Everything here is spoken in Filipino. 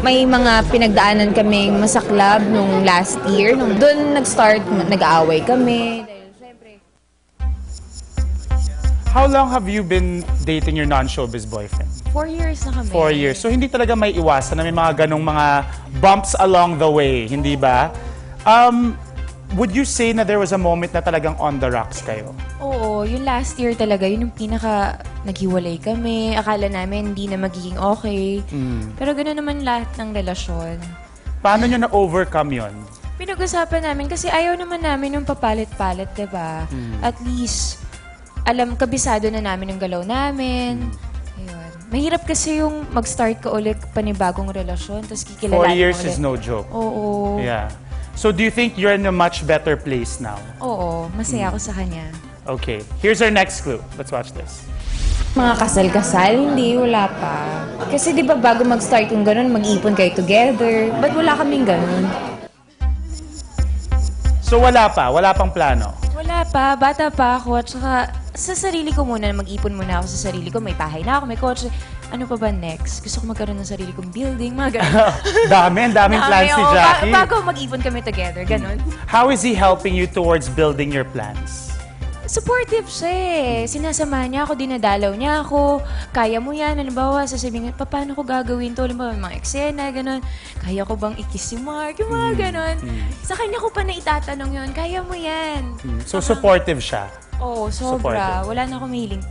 May mga pinagdaanan kaming masaklab nung last year. Nung doon nag-start, nag-aaway kami. Dahil syempre, How long have you been dating your non-showbiz boyfriend? four years na kami. Four years. So hindi talaga may iwasan na may mga ganong mga bumps along the way, hindi ba? Um, would you say na there was a moment na talagang on the rocks kayo? Oo, yung last year talaga, yun yung pinaka naghiwalay kami. Akala namin hindi na magiging okay. Pero gano'n naman lahat ng relasyon. Paano nyo na-overcome yon? Pinag-usapan namin kasi ayaw naman namin yung papalit-palit, 'di ba? At least alam kabisado na namin yung galaw namin. Ayun. Mahirap kasi yung mag-start ka ulit panibagong relasyon, tapos kikilala Four years is no joke. Oo. Yeah. So do you think you're in a much better place now? Oo, masaya ako sa kanya. Okay. Here's our next clue. Let's watch this. Mga kasal-kasal, hindi, wala pa. Kasi di ba bago mag-start yung ganun, mag-ipon kayo together. Ba't wala kaming ganun? So wala pa, wala pang plano. Wala pa, bata pa ako. At saka, sa sarili ko muna, mag-ipon muna ako sa sarili ko. May bahay na ako, may kotse. Ano pa ba next? Gusto ko magkaroon ng sarili kong building, mga ganun. Dami, ang daming plans ni oo, ba- Jackie. bago mag-ipon kami together, ganun. How is he helping you towards building your plans? Supportive siya eh. Sinasama niya ako, dinadalaw niya ako. Kaya mo yan. Halimbawa, sasabihin niya, "Pa, paano ko gagawin to? Halimbawa, mga eksena, ganun. Kaya ko bang ikis si Mark? Yung mga ganun. Sa kanya ko pa na itatanong yun, kaya mo yan. So supportive siya. Oo, Supportive. sobra. Wala na akong mahiling.